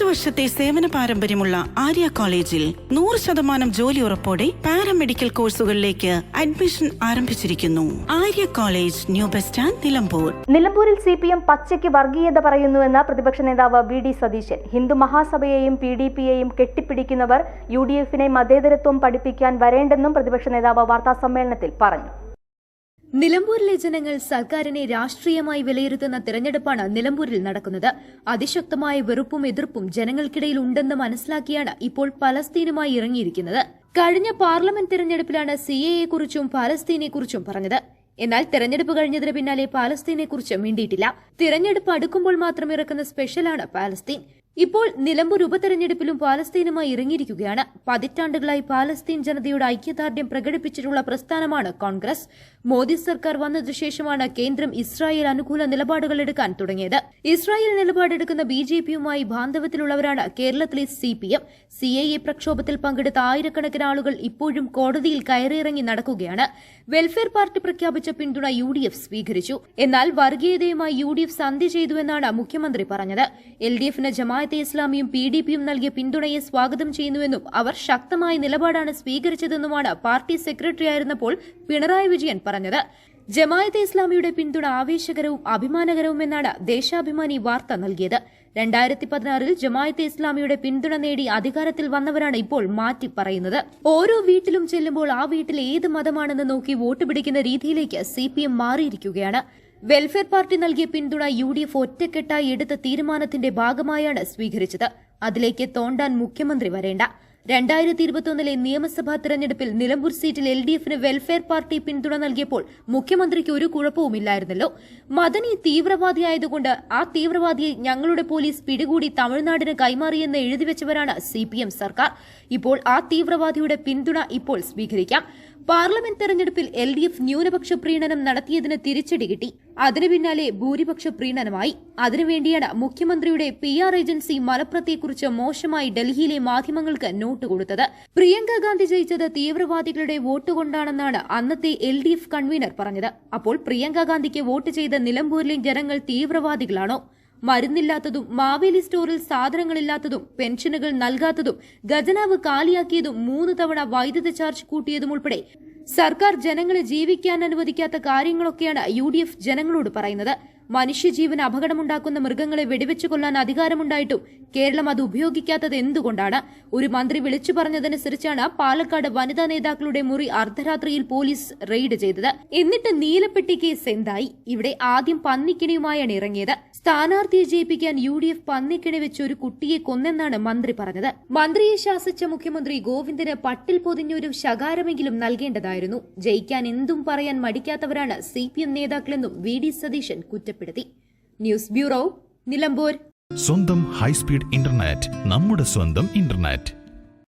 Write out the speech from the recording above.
മുപ്പത് വർഷത്തെ സേവന പാരമ്പര്യമുള്ള ആര്യ കോളേജിൽ നൂറ് ശതമാനം ജോലി ഉറപ്പോടെ പാരാമെഡിക്കൽ കോഴ്സുകളിലേക്ക് അഡ്മിഷൻ ആരംഭിച്ചിരിക്കുന്നു. Arya college new bus stand Nilambur. നിലമ്പൂരിൽ സി പി എം പച്ചയ്ക്ക് വർഗീയത പറയുന്നുവെന്ന പ്രതിപക്ഷ നേതാവ് വി ഡി സതീശൻ. ഹിന്ദു മഹാസഭയെയും പി ഡി പിയെയും കെട്ടിപ്പിടിക്കുന്നവർ യു ഡി എഫിനെ മതേതരത്വം പഠിപ്പിക്കാൻ വരേണ്ടെന്നും പ്രതിപക്ഷ നേതാവ് വാർത്താസമ്മേളനത്തിൽ പറഞ്ഞു. നിലമ്പൂരിലെ ജനങ്ങൾ സർക്കാരിനെ രാഷ്ട്രീയമായി വിലയിരുത്തുന്ന തിരഞ്ഞെടുപ്പാണ് നിലമ്പൂരിൽ നടക്കുന്നത്. അതിശക്തമായ വെറുപ്പും എതിർപ്പും ജനങ്ങൾക്കിടയിൽ ഉണ്ടെന്ന് മനസ്സിലാക്കിയാണ് ഇപ്പോൾ പലസ്തീനുമായി ഇറങ്ങിയിരിക്കുന്നത്. കഴിഞ്ഞ പാർലമെന്റ് തിരഞ്ഞെടുപ്പിലാണ് സി എയെക്കുറിച്ചും പാലസ്തീനെക്കുറിച്ചും പറഞ്ഞത്. എന്നാൽ തെരഞ്ഞെടുപ്പ് കഴിഞ്ഞതിന് പിന്നാലെ പാലസ്തീനെക്കുറിച്ച് മിണ്ടിയിട്ടില്ല. തിരഞ്ഞെടുപ്പ് അടുക്കുമ്പോൾ മാത്രം ഇറക്കുന്ന സ്പെഷ്യലാണ് പാലസ്തീൻ. ഇപ്പോൾ നിലമ്പൂർ ഉപതെരഞ്ഞെടുപ്പിലും പാലസ്തീനുമായി ഇറങ്ങിയിരിക്കുകയാണ്. പതിറ്റാണ്ടുകളായി പാലസ്തീൻ ജനതയുടെ ഐക്യദാർഢ്യം പ്രകടിപ്പിച്ചിട്ടുള്ള പ്രസ്ഥാനമാണ് കോൺഗ്രസ്. മോദി സർക്കാർ വന്നതിനുശേഷമാണ് കേന്ദ്രം ഇസ്രായേൽ അനുകൂല നിലപാടുകൾ എടുക്കാൻ തുടങ്ങിയത്. ഇസ്രായേൽ നിലപാടെടുക്കുന്ന ബി ജെ പിയുമായി ബാന്ധവത്തിലുള്ളവരാണ് കേരളത്തിലെ C P M. C I A പ്രക്ഷോഭത്തിൽ പങ്കെടുത്ത ആയിരക്കണക്കിന് ആളുകൾ ഇപ്പോഴും കോടതിയിൽ കയറിയിറങ്ങി നടക്കുകയാണ്. വെൽഫെയർ പാർട്ടി പ്രഖ്യാപിച്ച പിന്തുണ യു ഡി എഫ് സ്വീകരിച്ചു. എന്നാൽ വർഗീയതയുമായി യു ഡി എഫ് സന്ധി ചെയ്തുവെന്നാണ് മുഖ്യമന്ത്രി പറഞ്ഞത്. എൽ ഡി എഫിന് ജമാഅത്തെ ഇസ്ലാമിയും പി ഡി പിയും നൽകിയ പിന്തുണയെ സ്വാഗതം ചെയ്യുന്നുവെന്നും അവർ ശക്തമായ നിലപാടാണ് സ്വീകരിച്ചതെന്നുമാണ് പാർട്ടി സെക്രട്ടറിയായിരുന്നപ്പോൾ പിണറായി വിജയൻ പറഞ്ഞത്. ജമാഅത്തെ ഇസ്ലാമിയുടെ പിന്തുണ ആവേശകരവും അഭിമാനകരവുമെന്നാണ് ദേശാഭിമാനി വാർത്ത നൽകിയത്. രണ്ടായിരത്തി പതിനാറിൽ ജമാഅത്തെ ഇസ്ലാമിയുടെ പിന്തുണ നേടി അധികാരത്തിൽ വന്നവരാണ് ഇപ്പോൾ മാറ്റി പറയുന്നത്. ഓരോ വീട്ടിലും ചെല്ലുമ്പോൾ ആ വീട്ടിൽ ഏത് മതമാണെന്ന് നോക്കി വോട്ട് പിടിക്കുന്ന രീതിയിലേക്ക് സി മാറിയിരിക്കുകയാണ്. വെൽഫെയർ പാർട്ടി നൽകിയ പിന്തുണ യു ഡി എഫ് ഒറ്റക്കെട്ടായി എടുത്ത തീരുമാനത്തിന്റെ ഭാഗമായാണ് സ്വീകരിച്ചത്. അതിലേക്ക് തോണ്ടാൻ മുഖ്യമന്ത്രി വരേണ്ട. രണ്ടായിരത്തി ഇരുപത്തിയൊന്നിലെ നിയമസഭാ തെരഞ്ഞെടുപ്പിൽ നിലമ്പൂർ സീറ്റിൽ എൽ ഡി എഫിന് വെൽഫെയർ പാർട്ടി പിന്തുണ നൽകിയപ്പോൾ മുഖ്യമന്ത്രിക്ക് ഒരു കുഴപ്പവുമില്ലായിരുന്നല്ലോ. മദനി തീവ്രവാദിയായതുകൊണ്ട് ആ തീവ്രവാദിയെ ഞങ്ങളുടെ പോലീസ് പിടികൂടി തമിഴ്നാടിന് കൈമാറിയെന്ന് എഴുതിവെച്ചവരാണ് സി പി എം സർക്കാർ. ഇപ്പോൾ ആ തീവ്രവാദിയുടെ പിന്തുണ ഇപ്പോൾ സ്വീകരിക്കാം. പാർലമെന്റ് തെരഞ്ഞെടുപ്പിൽ എൽ ഡി എഫ് ന്യൂനപക്ഷ പ്രീണനം നടത്തിയതിന് തിരിച്ചടി കിട്ടി. അതിനു പിന്നാലെ ഭൂരിപക്ഷ പ്രീണനമായി. അതിനുവേണ്ടിയാണ് മുഖ്യമന്ത്രിയുടെ പി ആർ ഏജൻസി മലപ്പുറത്തെക്കുറിച്ച് മോശമായി ഡൽഹിയിലെ മാധ്യമങ്ങൾക്ക് നോട്ട് കൊടുത്തത്. പ്രിയങ്ക ഗാന്ധി ജയിച്ചത് തീവ്രവാദികളുടെ വോട്ട് കൊണ്ടാണെന്നാണ് അന്നത്തെ എൽ ഡി എഫ് കൺവീനർ പറഞ്ഞത്. അപ്പോൾ പ്രിയങ്ക ഗാന്ധിക്ക് വോട്ട് ചെയ്ത നിലമ്പൂരിലെ ജനങ്ങൾ തീവ്രവാദികളാണോ? മരുന്നില്ലാത്തതും മാവേലി സ്റ്റോറിൽ സാധനങ്ങളില്ലാത്തതും പെൻഷനുകൾ നൽകാത്തതും ഖജനാവ് കാലിയാക്കിയതും മൂന്ന് തവണ വൈദ്യുത ചാർജ് കൂട്ടിയതും ഉൾപ്പെടെ സർക്കാർ ജനങ്ങളെ ജീവിക്കാൻ അനുവദിക്കാത്ത കാര്യങ്ങളൊക്കെയാണ് യു ഡി എഫ് ജനങ്ങളോട് പറയുന്നത്. മനുഷ്യജീവന് അപകടമുണ്ടാക്കുന്ന മൃഗങ്ങളെ വെടിവെച്ചു കൊല്ലാൻ അധികാരമുണ്ടായിട്ടും കേരളം അത് ഉപയോഗിക്കാത്തത് എന്തുകൊണ്ടാണ്? ഒരു മന്ത്രി വിളിച്ചു പറഞ്ഞതനുസരിച്ചാണ് പാലക്കാട് വനിതാ നേതാക്കളുടെ മുറി അർദ്ധരാത്രിയിൽ പോലീസ് റെയ്ഡ് ചെയ്തത്. എന്നിട്ട് നീലപ്പെട്ടി കേസ് എന്തായി? ഇവിടെ ആദ്യം പന്നിക്കിണിയുമായാണ് ഇറങ്ങിയത്. സ്ഥാനാർത്ഥിയെ ജയിപ്പിക്കാൻ യു ഡി എഫ് പന്നിക്കിണി വെച്ച് ഒരു കുട്ടിയെ കൊന്നെന്നാണ് മന്ത്രി പറഞ്ഞത്. മന്ത്രിയെ ശാസിച്ച മുഖ്യമന്ത്രി ഗോവിന്ദന് പട്ടിൽ പൊതിഞ്ഞൊരു ശകാരമെങ്കിലും നൽകേണ്ടതായിരുന്നു. ജയിക്കാൻ എന്തും പറയാൻ മടിക്കാത്തവരാണ് സി പി എം നേതാക്കളെന്നും വി ഡി സതീശൻ കുറ്റപ്പെടുത്തി. News bureau Nilambur. സ്വന്തം ഹൈസ്പീഡ് ഇന്റർനെറ്റ് നമ്മുടെ സ്വന്തം ഇന്റർനെറ്റ്.